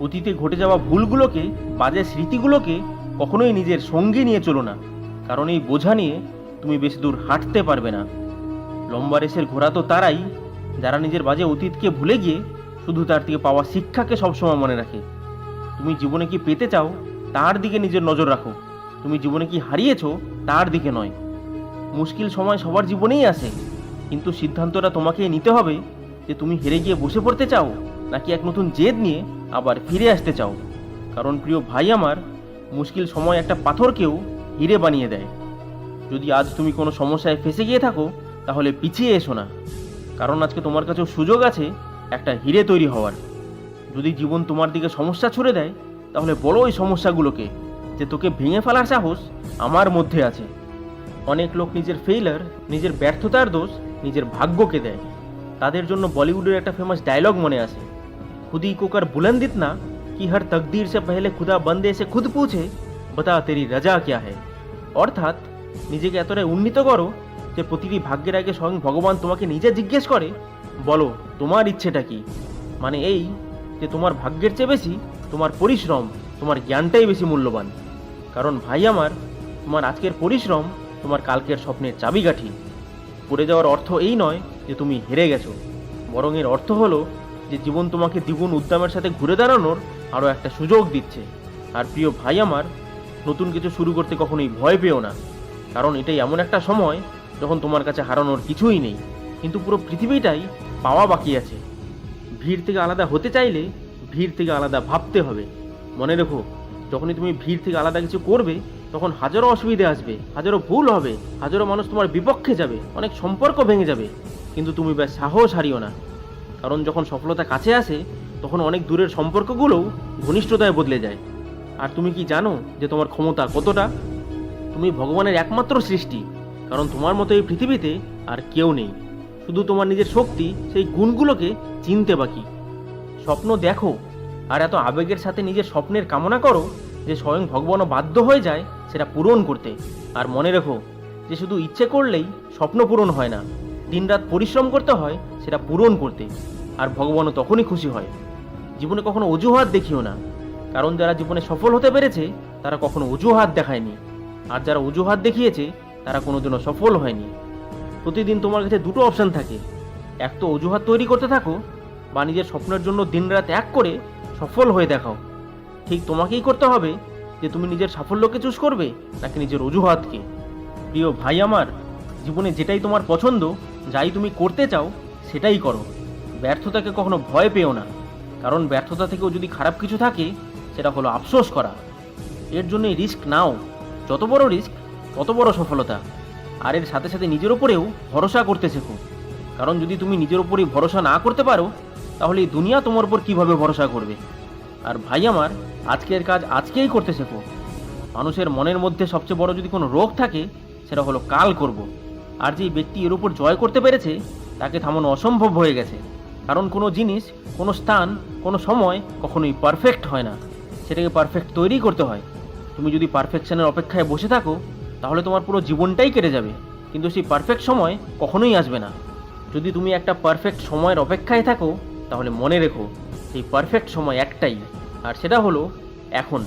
অতীতে ঘটে যাওয়া ভুলগুলোকে, বাজে স্মৃতিগুলোকে কখনোই নিজের সঙ্গে নিয়ে চলো না। কারণ এই বোঝা নিয়ে তুমি বেশি দূর হাঁটতে পারবে না। লম্বা রেসের ঘোড়া তো তারাই, যারা নিজের বাজে অতীতকে ভুলে গিয়ে শুধু তার থেকে পাওয়া শিক্ষাকে সবসময় মনে রাখে। তুমি জীবনে কি পেতে চাও, তার দিকে নিজের নজর রাখো। তুমি জীবনে কি হারিয়েছো, তার দিকে নয়। মুশকিল সময় সবার জীবনেই আসে, কিন্তু সিদ্ধান্তটা তোমাকে নিতে হবে যে তুমি হেরে গিয়ে বসে পড়তে চাও নাকি এক নতুন জেদ নিয়ে আবার ফিরে আসতে চাও? কারণ প্রিয় ভাই আমার, মুশকিল সময় একটা পাথরকেও হিরে বানিয়ে দেয়। যদি আজ তুমি কোনো সমস্যায় ফেসে গিয়ে থাকো, তাহলে পিছিয়ে এসো না। কারণ আজকে তোমার কাছেও সুযোগ আছে একটা হিরে তৈরি হওয়ার। যদি জীবন তোমার দিকে সমস্যা ছুড়ে দেয়, তাহলে বড় ওই সমস্যাগুলোকে যে তোকে ভেঙে ফেলার সাহস আমার মধ্যে আছে। অনেক লোক নিজের ফেইলার নিজের ব্যর্থতার দোষ, নিজের ভাগ্যকে দেয়। তাদের জন্য বলিউডের একটা ফেমাস ডায়লগ মনে আসে খুদি কোকার বুলন্দিত না কি হর তকদির সে পহলে খুদা বন্দে সে খুদ পুছে বতা তেরি রাজা ক্যা है? অর্থাৎ নিজেকে এতটাই উন্নীত করো যে প্রতিটি ভাগ্যের আগে স্বয়ং ভগবান তোমাকে নিজে জিজ্ঞেস করে বলো তোমার ইচ্ছেটা কি মানে এই যে তোমার ভাগ্যের চেয়ে বেশি তোমার পরিশ্রম তোমার জ্ঞানটাই বেশি মূল্যবান কারণ ভাই আমার তোমার আজকের পরিশ্রম তোমার কালকের স্বপ্নের চাবিকাঠি পড়ে যাওয়ার অর্থ এই নয় যে তুমি হেরে গেছো বরং এর অর্থ হলো যে জীবন তোমাকে দ্বিগুণ উদ্যমের সাথে ঘুরে দাঁড়ানোর আরও একটা সুযোগ দিচ্ছে। আর প্রিয় ভাই আমার, নতুন কিছু শুরু করতে কখনোই ভয় পেও না। কারণ এটাই এমন একটা সময় যখন তোমার কাছে হারানোর কিছুই নেই। কিন্তু পুরো পৃথিবীটাই পাওয়া বাকি আছে। ভিড় থেকে আলাদা হতে চাইলে ভিড় থেকে আলাদা ভাবতে হবে। মনে রেখো, যখনই তুমি ভিড় থেকে আলাদা কিছু করবে, তখন হাজারো অসুবিধে আসবে, হাজারো ভুল হবে, হাজারো মানুষ তোমার বিপক্ষে যাবে, অনেক সম্পর্ক ভেঙে যাবে। কিন্তু তুমি ব্যাস সাহস হারিও না। কারণ যখন সফলতা কাছে আসে, তখন অনেক দূরের সম্পর্কগুলোও ঘনিষ্ঠতায় বদলে যায়। আর তুমি কি জানো যে তোমার ক্ষমতা কতটা? তুমি ভগবানের একমাত্র সৃষ্টি, কারণ তোমার মতো এই পৃথিবীতে আর কেউ নেই। শুধু তোমার নিজের শক্তি, সেই গুণগুলোকে চিনতে বাকি। স্বপ্ন দেখো, আর এত আবেগের সাথে নিজের স্বপ্নের কামনা করো যে স্বয়ং ভগবানও বাধ্য হয়ে যায় সেটা পূরণ করতে। আর মনে রেখো যে শুধু ইচ্ছে করলেই স্বপ্ন পূরণ হয় না, দিনরাত পরিশ্রম করতে হয় সেটা পূরণ করতে। আর ভগবানও তখনই খুশি হয়। জীবনে কখনো অজুহাত দেখিও না। কারণ যারা জীবনে সফল হতে পেরেছে, তারা কখনো অজুহাত দেখায়নি। আর যারা অজুহাত দেখিয়েছে, তারা কোনোদিনও সফল হয়নি। প্রতিদিন তোমার কাছে দুটো অপশন থাকে। এক তো অজুহাত তৈরি করতে থাকো, বা নিজের স্বপ্নের জন্য দিনরাত এক করে সফল হয়ে দেখাও। ঠিক তোমাকেই করতে হবে যে তুমি নিজের সাফল্যকে চুজ করবে, নাকি নিজের অজুহাতকে। প্রিয় ভাই আমার, জীবনে যেটাই তোমার পছন্দ, যাই তুমি করতে চাও সেটাই করো। ব্যর্থতাকে কখনো ভয় পেও না। কারণ ব্যর্থতা থেকেও যদি খারাপ কিছু থাকে, সেটা হলো আফসোস করা। এর জন্য রিস্ক নাও। যত বড় রিস্ক, তত বড় সফলতা। আর এর সাথে সাথে নিজের ওপরেও ভরসা করতে শেখো। কারণ যদি তুমি নিজের ওপরই ভরসা না করতে পারো, তাহলে এই দুনিয়া তোমার উপর কীভাবে ভরসা করবে? আর ভাই আমার, আজকের কাজ আজকেই করতে শেখো। মানুষের মনের মধ্যে সবচেয়ে বড় যদি কোনো রোগ থাকে, সেটা হলো কাল করব। আর যেই ব্যক্তি এর উপর জয় করতে পেরেছে তাকে থামানো অসম্ভব হয়ে গেছে। কারণ কোনো জিনিস, কোনো স্থান, কোনো সময় কখনোই পারফেক্ট হয় না। সেটাকে পারফেক্ট তৈরি করতে হয়। তুমি যদি পারফেকশনের অপেক্ষায় বসে থাকো, তাহলে তোমার পুরো জীবনটাই কেটে যাবে। কিন্তু সেই পারফেক্ট সময় কখনোই আসবে না। যদি তুমি একটা পারফেক্ট সময়ের অপেক্ষায় থাকো, তাহলে মনে রেখো, সেই পারফেক্ট সময় একটাই। আর সেটা হলো এখন।